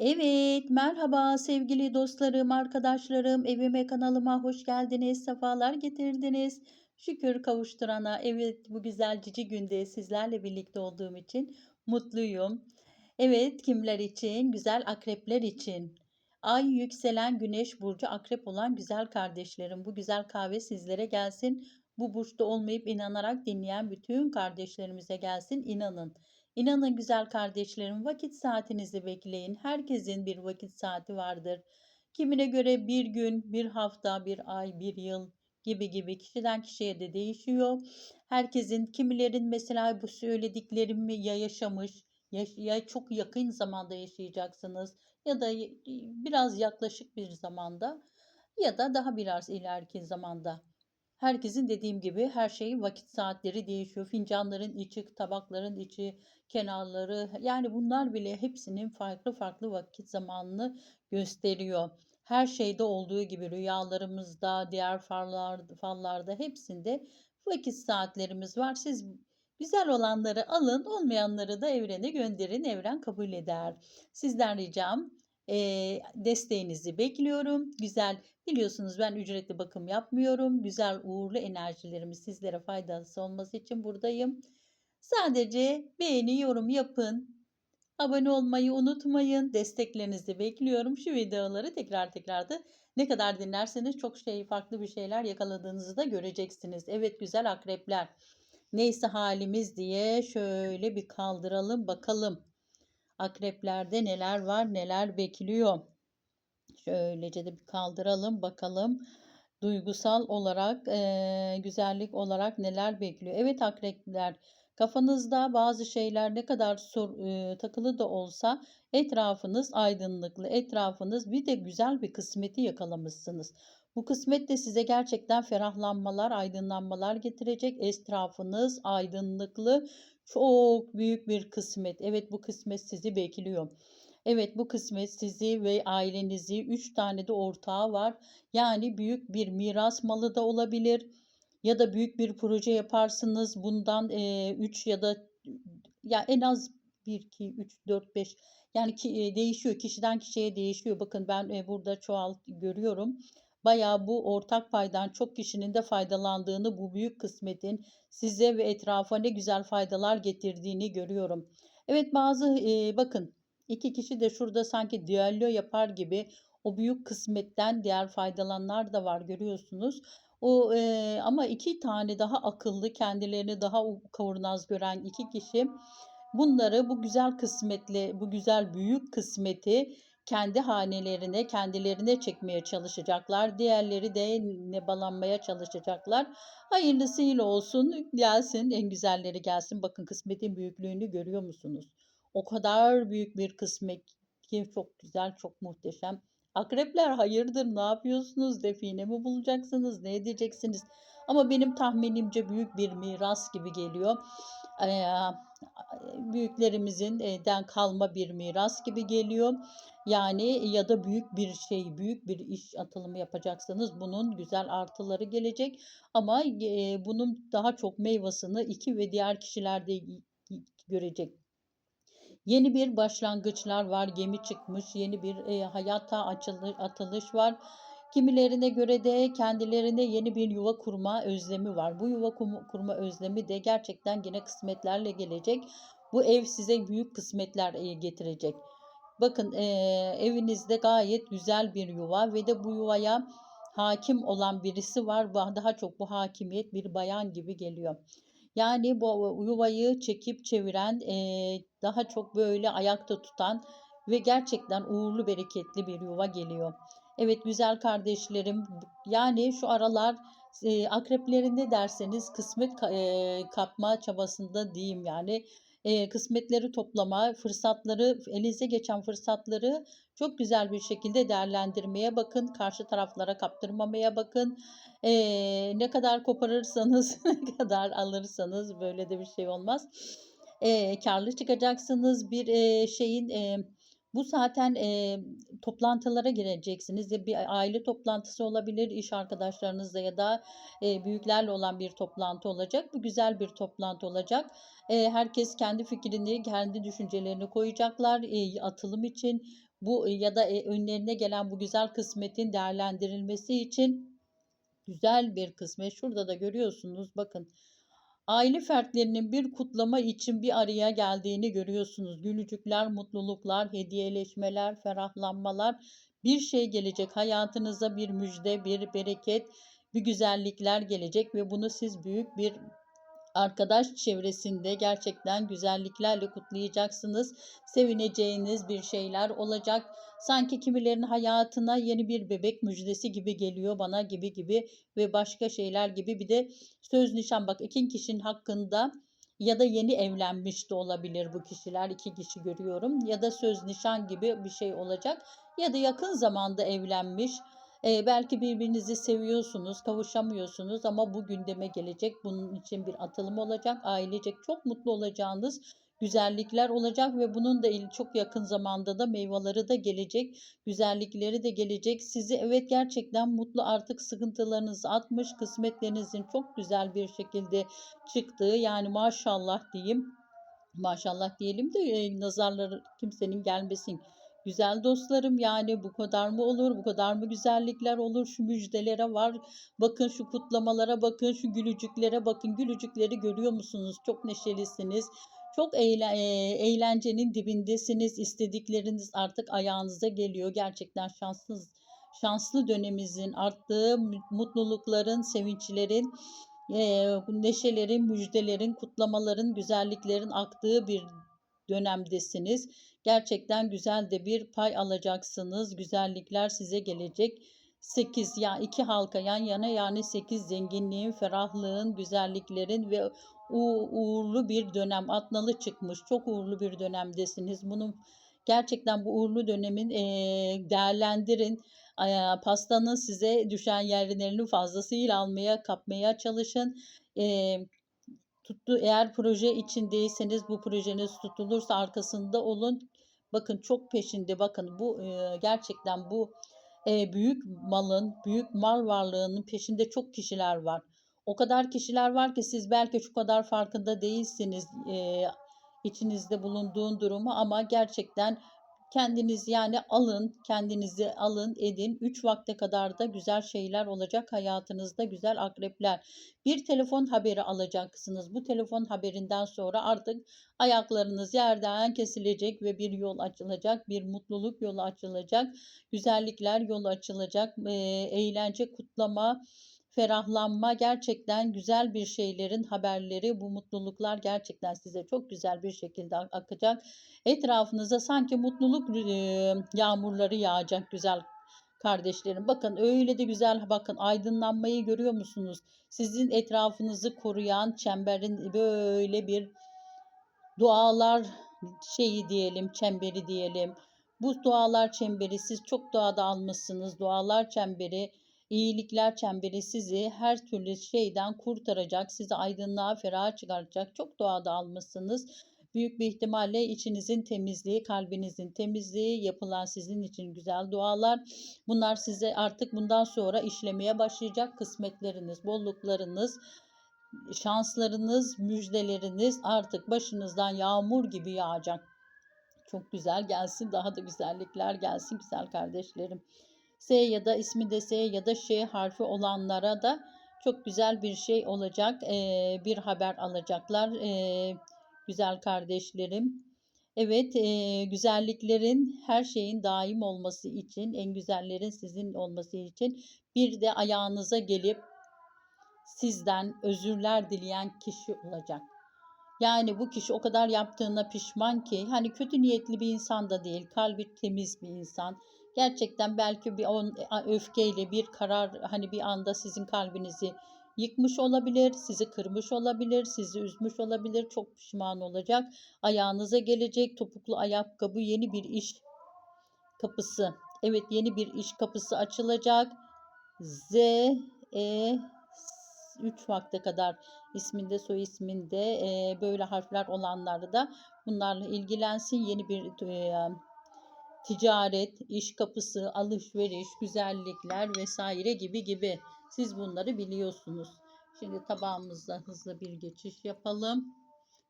Evet, merhaba sevgili dostlarım, arkadaşlarım, evime, kanalıma hoş geldiniz, sefalar getirdiniz. Şükür kavuşturana, evet bu güzel cici günde sizlerle birlikte olduğum için mutluyum. Evet, kimler için? Güzel akrepler için. Ay yükselen güneş burcu akrep olan güzel kardeşlerim, bu güzel kahve sizlere gelsin. Bu burçta olmayıp inanarak dinleyen bütün kardeşlerimize gelsin, inanın. İnanın güzel kardeşlerim, vakit saatinizi bekleyin. Herkesin bir vakit saati vardır. Kimine göre bir gün, bir hafta, bir ay, bir yıl gibi gibi kişiden kişiye de değişiyor. Herkesin, kimilerin mesela bu söylediklerimi ya yaşamış, ya, ya çok yakın zamanda yaşayacaksınız ya da biraz yaklaşık bir zamanda ya da daha biraz ileriki zamanda. Herkesin dediğim gibi her şey vakit saatleri değişiyor. Fincanların içi, tabakların içi, kenarları yani bunlar bile hepsinin farklı farklı vakit zamanını gösteriyor. Her şeyde olduğu gibi rüyalarımızda, diğer fallar, fallarda hepsinde vakit saatlerimiz var. Siz güzel olanları alın, olmayanları da evrene gönderin. Evren kabul eder. Sizden ricam eee, desteğinizi bekliyorum. Güzel Biliyorsunuz ben ücretli bakım yapmıyorum. Güzel uğurlu enerjilerimi sizlere faydası olması için buradayım. Sadece beğeni, yorum yapın. Abone olmayı unutmayın. Desteklerinizi bekliyorum. Şu videoları tekrar tekrar da ne kadar dinlerseniz çok şey farklı bir şeyler yakaladığınızı da göreceksiniz. Evet güzel akrepler. Neyse halimiz diye şöyle bir kaldıralım bakalım. Akreplerde neler var neler bekliyor. Şöylece de bir kaldıralım bakalım. Duygusal olarak, eee, güzellik olarak neler bekliyor? Evet akrepler, kafanızda bazı şeyler ne kadar sor, eee, takılı da olsa etrafınız aydınlıklı, etrafınız bir de güzel bir kısmeti yakalamışsınız. Bu kısmet de size gerçekten ferahlanmalar, aydınlanmalar getirecek. Etrafınız aydınlıklı, çok büyük bir kısmet. Evet bu kısmet sizi bekliyor. Evet bu kısmet sizi ve ailenizi 3 tane de ortağı var. Yani büyük bir miras malı da olabilir ya da büyük bir proje yaparsınız. Bundan eee 3 ya da ya en az 1, 2, 3, 4, 5 yani ki, eee, değişiyor. Kişiden kişiye değişiyor. Bakın ben eee, burada çoğalt görüyorum. Bayağı bu ortak paydan çok kişinin de faydalandığını, bu büyük kısmetin size ve etrafa ne güzel faydalar getirdiğini görüyorum. Evet bazı eee, bakın 2 kişi de şurada sanki düello yapar gibi o büyük kısmetten diğer faydalananlar da var görüyorsunuz. O, eee, ama 2 tane daha akıllı, kendilerini daha kavurnaz gören 2 kişi bunları bu güzel kısmetle, bu güzel büyük kısmeti kendi hanelerine, kendilerine çekmeye çalışacaklar. Diğerleri de nebalanmaya çalışacaklar. Hayırlısıyla olsun, gelsin, en güzelleri gelsin. Bakın kısmetin büyüklüğünü görüyor musunuz? O kadar büyük bir kısmet ki çok güzel, çok muhteşem. Akrepler hayırdır ne yapıyorsunuz? Define mi bulacaksınız? Ne edeceksiniz? Ama benim tahminimce büyük bir miras gibi geliyor. Eee, büyüklerimizin den kalma bir miras gibi geliyor. Yani ya da büyük bir şey, büyük bir iş atılımı yapacaksanız bunun güzel artıları gelecek. Ama e, bunun daha çok meyvasını iki ve diğer kişiler de görecek. Yeni bir başlangıçlar var, gemi çıkmış, yeni bir e, hayata açılış, atılış var. Kimilerine göre de kendilerine yeni bir yuva kurma özlemi var. Bu yuva kurma özlemi de gerçekten yine kısmetlerle gelecek. Bu ev size büyük kısmetler e, getirecek. Bakın e, evinizde gayet güzel bir yuva ve de bu yuvaya hakim olan birisi var. Daha çok bu hakimiyet bir bayan gibi geliyor. Yani bu yuvayı çekip çeviren, daha çok böyle ayakta tutan ve gerçekten uğurlu bereketli bir yuva geliyor. Evet güzel kardeşlerim, yani şu aralar eee, akreplerin ne derseniz kısmet kapma çabasında diyeyim yani. Eee, kısmetleri toplama, fırsatları, elinize geçen fırsatları çok güzel bir şekilde değerlendirmeye bakın. Karşı taraflara kaptırmamaya bakın. Eee, ne kadar koparırsanız, ne kadar alırsanız böyle de bir şey olmaz. Eee, kârlı çıkacaksınız. Bir, eee, şeyin, eee, bu zaten, eee, toplantılara gireceksiniz. Bir aile toplantısı olabilir, iş arkadaşlarınızla ya da, eee, büyüklerle olan bir toplantı olacak. Bu güzel bir toplantı olacak. Eee, herkes kendi fikrini, kendi düşüncelerini koyacaklar, eee, atılım için. bu ya da e, önlerine gelen bu güzel kısmetin değerlendirilmesi için güzel bir kısmet. Şurada da görüyorsunuz bakın. Aile fertlerinin bir kutlama için bir araya geldiğini görüyorsunuz. Gülücükler, mutluluklar, hediyeleşmeler, ferahlanmalar bir şey gelecek. Hayatınıza bir müjde, bir bereket, bir güzellikler gelecek ve bunu siz büyük bir arkadaş çevresinde gerçekten güzelliklerle kutlayacaksınız. Sevineceğiniz bir şeyler olacak. Sanki kimilerin hayatına yeni bir bebek müjdesi gibi geliyor bana gibi gibi ve başka şeyler gibi bir de söz nişan bak iki kişinin hakkında ya da yeni evlenmiş de olabilir bu kişiler iki kişi görüyorum ya da söz nişan gibi bir şey olacak ya da yakın zamanda evlenmiş Eee, belki birbirinizi seviyorsunuz, kavuşamıyorsunuz ama bu gündeme gelecek. Bunun için bir atılım olacak. Ailecek çok mutlu olacağınız güzellikler olacak ve bunun da çok yakın zamanda da meyveleri de gelecek, güzellikleri de gelecek. Sizi evet gerçekten mutlu artık sıkıntılarınız atmış, kısmetlerinizin çok güzel bir şekilde çıktığı yani maşallah diyeyim. Maşallah diyelim de e, nazarları kimsenin gelmesin. Güzel dostlarım yani bu kadar mı olur? Bu kadar mı güzellikler olur? Şu müjdelere var. Bakın şu kutlamalara bakın, şu gülücüklere bakın. Gülücükleri görüyor musunuz? Çok neşelisiniz. Çok e, eğlencenin dibindesiniz. İstedikleriniz artık ayağınıza geliyor. Gerçekten şanslı şanslı döneminizin arttığı mutlulukların, sevinçlerin bu neşelerin, müjdelerin, kutlamaların, güzelliklerin aktığı bir dönemdesiniz. Gerçekten güzel de bir pay alacaksınız. Güzellikler size gelecek. 8 ya iki halka yan yana yani 8 zenginliğin, ferahlığın, güzelliklerin ve uğurlu bir dönem. Atnalı çıkmış. Çok uğurlu bir dönemdesiniz. Bunun gerçekten bu uğurlu dönemin değerlendirin. Pastanın size düşen yerlerini fazlasıyla almaya, kapmaya çalışın. Eee tuttu eğer proje içindeyseniz bu projeniz tutulursa arkasında olun. Bakın çok peşinde bakın bu e, gerçekten bu e, büyük malın, büyük mal varlığının peşinde çok kişiler var. O kadar kişiler var ki siz belki şu kadar farkında değilsiniz e, içinizde bulunduğun durumu ama gerçekten kendiniz yani alın, kendinizi alın, edin. 3 vakte kadar da güzel şeyler olacak hayatınızda, güzel akrepler. Bir telefon haberi alacaksınız. Bu telefon haberinden sonra artık ayaklarınız yerden kesilecek ve bir yol açılacak, bir mutluluk yolu açılacak, güzellikler yolu açılacak, eğlence, kutlama, ferahlanma gerçekten güzel bir şeylerin haberleri, bu mutluluklar gerçekten size çok güzel bir şekilde ak- akacak. Etrafınıza sanki mutluluk yağmurları yağacak güzel kardeşlerim. Bakın öyle de güzel bakın aydınlanmayı görüyor musunuz? Sizin etrafınızı koruyan çemberin böyle bir dualar şeyi diyelim, çemberi diyelim. Bu dualar çemberi siz çok duada almışsınız. Dualar çemberi, iyilikler çemberi sizi her türlü şeyden kurtaracak, sizi aydınlığa, feraha çıkaracak. Çok duada almışsınız. Büyük bir ihtimalle içinizin temizliği, kalbinizin temizliği, yapılan sizin için güzel dualar. Bunlar size artık bundan sonra işlemeye başlayacak kısmetleriniz, bolluklarınız, şanslarınız, müjdeleriniz artık başınızdan yağmur gibi yağacak. Çok güzel gelsin, daha da güzellikler gelsin güzel kardeşlerim. S ya da ismi S ya da Ş harfi olanlara da çok güzel bir şey olacak. Ee, bir haber alacaklar. Ee, güzel kardeşlerim. Evet, eee, güzelliklerin her şeyin daim olması için, en güzellerin sizin olması için bir de ayağınıza gelip sizden özürler dileyen kişi olacak. Yani bu kişi o kadar yaptığına pişman ki hani kötü niyetli bir insan da değil, kalbi temiz bir insan. Gerçekten belki bir on, öfkeyle bir karar hani bir anda sizin kalbinizi yıkmış olabilir, sizi kırmış olabilir, sizi üzmüş olabilir, çok pişman olacak. Ayağınıza gelecek topuklu ayakkabı yeni bir iş kapısı. Evet yeni bir iş kapısı açılacak. Z, E, 3 vakte kadar isminde soy isminde e, böyle harfler olanları da bunlarla ilgilensin. Yeni bir e, ticaret, iş kapısı, alışveriş, güzellikler vesaire gibi gibi. Siz bunları biliyorsunuz. Şimdi tabağımızda hızlı bir geçiş yapalım.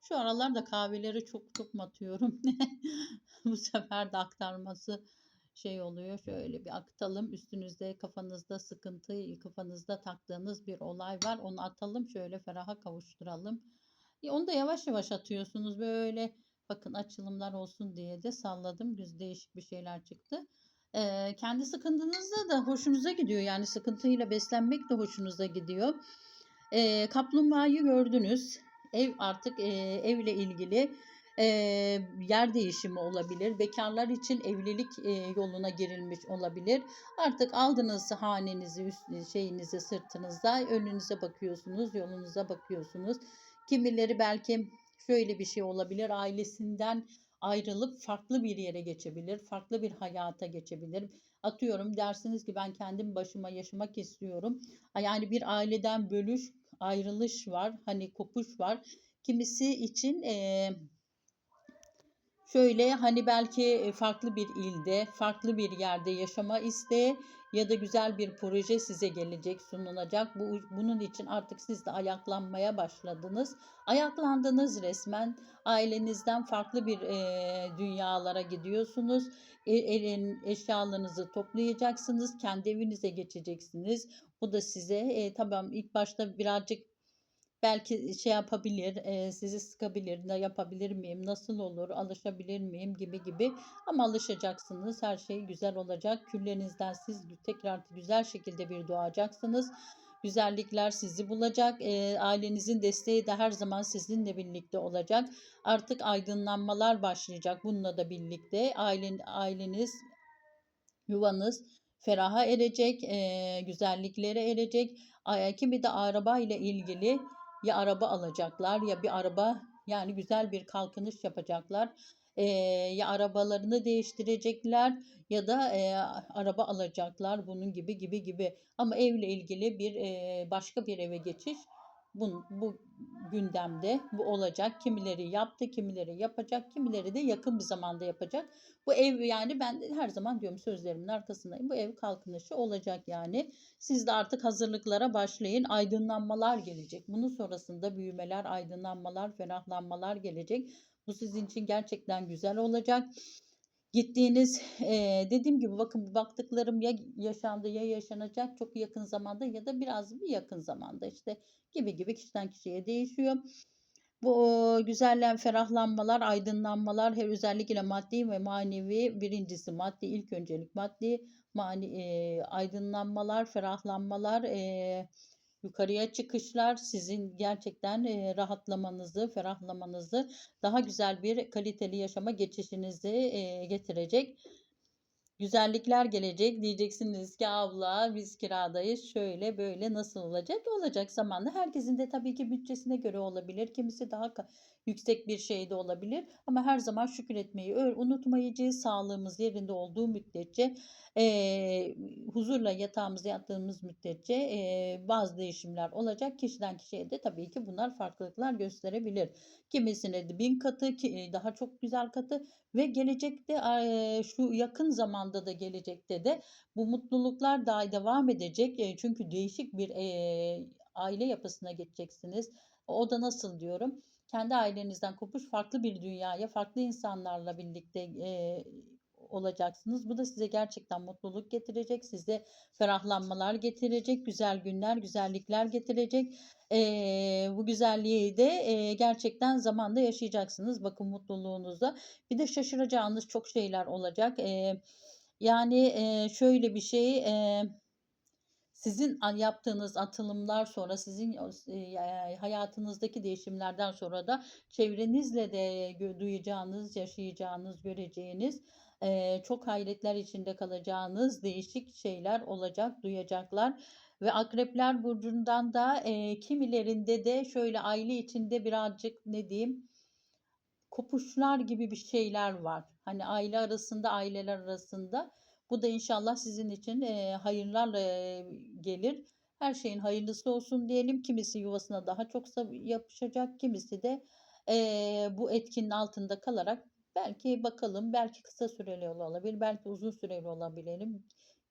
Şu aralarda kahveleri çok çok atıyorum. Bu sefer de aktarması şey oluyor. Şöyle bir akıtalım. Üstünüzde kafanızda sıkıntı, kafanızda taktığınız bir olay var. Onu atalım. Şöyle feraha kavuşturalım. E, Onu da yavaş yavaş atıyorsunuz. Böyle bakın açılımlar olsun diye de salladım. Güz değişik bir şeyler çıktı. Ee, kendi sıkıntınızda da hoşunuza gidiyor. Yani sıkıntıyla beslenmek de hoşunuza gidiyor. Ee, kaplumbağayı gördünüz. Ev artık e, evle ilgili e, yer değişimi olabilir. Bekarlar için evlilik e, yoluna girilmiş olabilir. Artık aldınız hanenizi, üst, şeyinizi sırtınızda, önünüze bakıyorsunuz, yolunuza bakıyorsunuz. Kimileri belki şöyle bir şey olabilir. Ailesinden ayrılıp farklı bir yere geçebilir. Farklı bir hayata geçebilir. Atıyorum dersiniz ki ben kendim başıma yaşamak istiyorum. Yani bir aileden bölüş, ayrılış var. Hani kopuş var. Kimisi için eee Şöyle hani belki farklı bir ilde, farklı bir yerde yaşama isteği ya da güzel bir proje size gelecek, sunulacak. Bu bunun için artık siz de ayaklanmaya başladınız. Ayaklandınız resmen. Ailenizden farklı bir e, dünyalara gidiyorsunuz. E, elin eşyalarınızı toplayacaksınız. Kendi evinize geçeceksiniz. Bu da size e, tamam ilk başta birazcık belki şey yapabilir, e, sizi sıkabilir, ne yapabilir miyim, nasıl olur, alışabilir miyim gibi gibi. Ama alışacaksınız, her şey güzel olacak. Küllerinizden siz tekrar güzel şekilde bir doğacaksınız. Güzellikler sizi bulacak. E, ailenizin desteği de her zaman sizinle birlikte olacak. Artık aydınlanmalar başlayacak bununla da birlikte. Ailen, aileniz, yuvanız feraha erecek, e, güzelliklere erecek. Kimi de araba ile ilgili ya araba alacaklar ya bir araba yani güzel bir kalkınış yapacaklar. Ee, ya arabalarını değiştirecekler ya da e, araba alacaklar bunun gibi gibi gibi. Ama evle ilgili bir e, başka bir eve geçiş bu, bu gündemde bu olacak. Kimileri yaptı, kimileri yapacak, kimileri de yakın bir zamanda yapacak. Bu ev yani ben her zaman diyorum sözlerimin arkasındayım. Bu ev kalkınışı olacak yani. Siz de artık hazırlıklara başlayın. Aydınlanmalar gelecek. Bunun sonrasında büyümeler, aydınlanmalar, ferahlanmalar gelecek. Bu sizin için gerçekten güzel olacak. Gittiğiniz e, dediğim gibi bakın baktıklarım ya yaşandı ya yaşanacak çok yakın zamanda ya da biraz bir yakın zamanda işte gibi gibi kişiden kişiye değişiyor. Bu güzellen ferahlanmalar, aydınlanmalar her özellikle maddi ve manevi birincisi maddi ilk öncelik maddi mani e, aydınlanmalar, ferahlanmalar, e, yukarıya çıkışlar sizin gerçekten rahatlamanızı, ferahlamanızı, daha güzel bir kaliteli yaşama geçişinizi getirecek. Güzellikler gelecek. Diyeceksiniz ki abla biz kiradayız. Şöyle böyle nasıl olacak? Olacak zamanla. Herkesin de tabii ki bütçesine göre olabilir. Kimisi daha yüksek bir şey de olabilir. Ama her zaman şükür etmeyi unutmayacağız. Sağlığımız yerinde olduğu müddetçe eee, huzurla yatağımıza yattığımız müddetçe eee, bazı değişimler olacak. Kişiden kişiye de tabii ki bunlar farklılıklar gösterebilir. Kimisine de bin katı, ki- daha çok güzel katı ve gelecekte eee, şu yakın zamanda da gelecekte de bu mutluluklar daha devam edecek. E, çünkü değişik bir eee, aile yapısına geçeceksiniz. O da nasıl diyorum? Kendi ailenizden kopuş farklı bir dünyaya, farklı insanlarla birlikte eee, olacaksınız. Bu da size gerçekten mutluluk getirecek, size ferahlanmalar getirecek, güzel günler, güzellikler getirecek. Eee, bu güzelliği de eee, gerçekten zamanla yaşayacaksınız. Bakın mutluluğunuzda. Bir de şaşıracağınız çok şeyler olacak. Eee, yani eee, şöyle bir şey. eee, sizin yaptığınız atılımlar sonra sizin hayatınızdaki değişimlerden sonra da çevrenizle de duyacağınız, yaşayacağınız, göreceğiniz çok hayretler içinde kalacağınız değişik şeyler olacak, duyacaklar. Ve Akrepler Burcu'ndan da e, kimilerinde de şöyle aile içinde birazcık ne diyeyim kopuşlar gibi bir şeyler var. Hani aile arasında, aileler arasında. Bu da inşallah sizin için e, hayırlarla e, gelir. Her şeyin hayırlısı olsun diyelim. Kimisi yuvasına daha çok yapışacak, kimisi de e, bu etkinin altında kalarak belki bakalım, belki kısa süreli olabilir, belki uzun süreli olabilir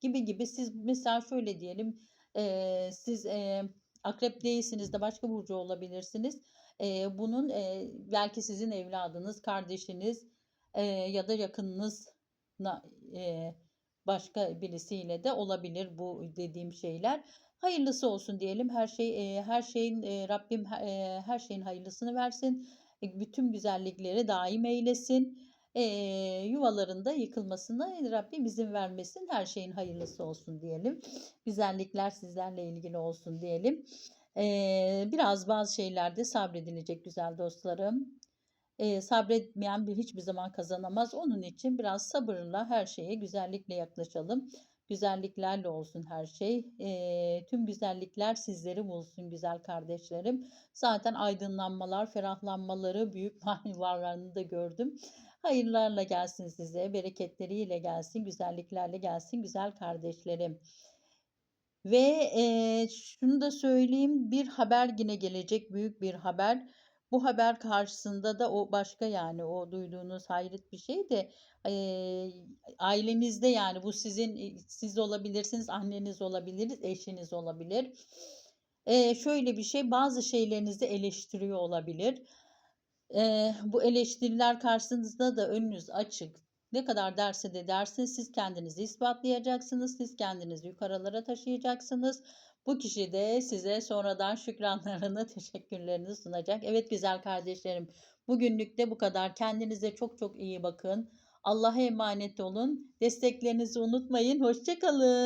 gibi gibi. Siz mesela şöyle diyelim, e, siz e, akrep değilsiniz de başka burcu olabilirsiniz. Eee, bunun eee, belki sizin evladınız, kardeşiniz eee, ya da yakınınız başka birisiyle de olabilir bu dediğim şeyler. Hayırlısı olsun diyelim. Her şey eee, her şeyin eee, Rabbim eee, her şeyin hayırlısını versin. E, bütün güzellikleri daim eylesin. Yuvalarında yıkılmasına Rabbim izin vermesin. Her şeyin hayırlısı olsun diyelim. Güzellikler sizlerle ilgili olsun diyelim. Biraz bazı şeylerde sabredilecek güzel dostlarım. Eee, sabretmeyen bir hiçbir zaman kazanamaz. Onun için biraz sabırla her şeye güzellikle yaklaşalım. Güzelliklerle olsun her şey. Eee, tüm güzellikler sizleri bulsun güzel kardeşlerim. Zaten aydınlanmalar, ferahlanmaları, büyük varlarını da gördüm. Hayırlarla gelsin size, bereketleriyle gelsin, güzelliklerle gelsin güzel kardeşlerim. Ve eee, şunu da söyleyeyim, bir haber yine gelecek, büyük bir haber. Bu haber karşısında da o başka yani o duyduğunuz hayret bir şey de eee, ailenizde yani bu sizin e, siz olabilirsiniz, anneniz olabilir, eşiniz olabilir. Eee, şöyle bir şey, bazı şeylerinizi eleştiriyor olabilir. Eee, bu eleştiriler karşınızda da önünüz açık. Ne kadar derse de dersin siz kendinizi ispatlayacaksınız. Siz kendinizi yukarılara taşıyacaksınız. Bu kişi de size sonradan şükranlarını, teşekkürlerini sunacak. Evet güzel kardeşlerim, bugünlük de bu kadar. Kendinize çok çok iyi bakın. Allah'a emanet olun. Desteklerinizi unutmayın. Hoşça kalın.